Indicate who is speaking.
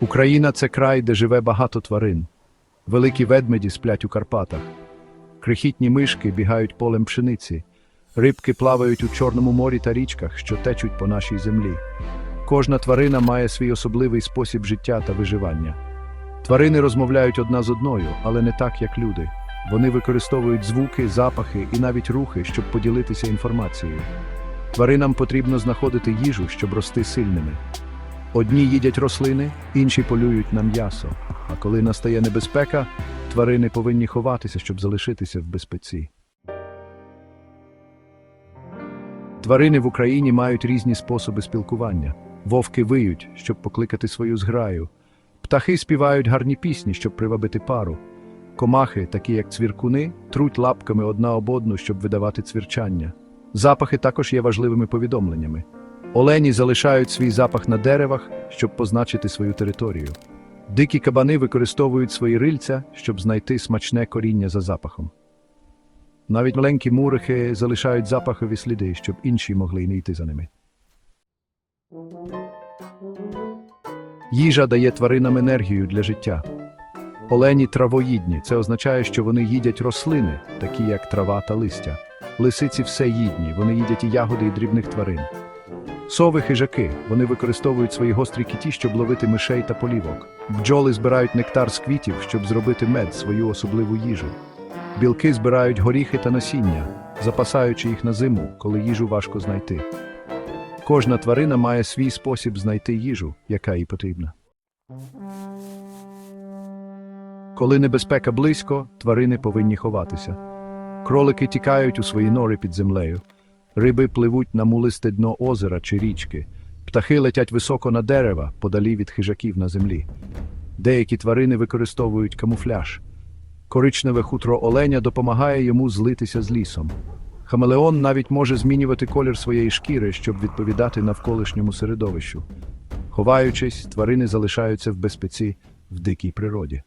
Speaker 1: Україна це край, де живе багато тварин. Великі ведмеді сплять у Карпатах. Крихітні мишки бігають полем пшениці. Рибки плавають у Чорному морі та річках, що течуть по нашій землі. Кожна тварина має свій особливий спосіб життя та виживання. Тварини розмовляють одна з одною, але не так, як люди. Вони використовують звуки, запахи і навіть рухи, щоб поділитися інформацією. Тваринам потрібно знаходити їжу, щоб рости сильними. Одні їдять рослини, інші полюють на м'ясо. А коли настає небезпека, тварини повинні ховатися, щоб залишитися в безпеці. Тварини в Україні мають різні способи спілкування. Вовки виють, щоб покликати свою зграю. Птахи співають гарні пісні, щоб привабити пару. Комахи, такі як цвіркуни, труть лапками одна об одну, щоб видавати цвірчання. Запахи також є важливими повідомленнями. Олені залишають свій запах на деревах, щоб позначити свою територію. Дикі кабани використовують свої рильця, щоб знайти смачне коріння за запахом. Навіть маленькі мурихи залишають запахові сліди, щоб інші могли не йти за ними. Їжа дає тваринам енергію для життя. Олені травоїдні. Це означає, що вони їдять рослини, такі як трава та листя. Лисиці всеїдні, вони їдять і ягоди і дрібних тварин. Сови хижаки. Вони використовують свої гострі кіті, щоб ловити мишей та полівок. Бджоли збирають нектар з квітів, щоб зробити мед свою особливу їжу. Білки збирають горіхи та насіння, запасаючи їх на зиму, коли їжу важко знайти. Кожна тварина має свій спосіб знайти їжу, яка їй потрібна. Коли небезпека близько, тварини повинні ховатися. Кролики тікають у свої нори під землею. Риби пливуть на мулисте дно озера чи річки. Птахи летять високо на дерева, подалі від хижаків на землі. Деякі тварини використовують камуфляж. Коричневе хутро оленя допомагає йому злитися з лісом. Хамелеон навіть може змінювати колір своєї шкіри, щоб відповідати навколишньому середовищу. Ховаючись, тварини залишаються в безпеці в дикій природі.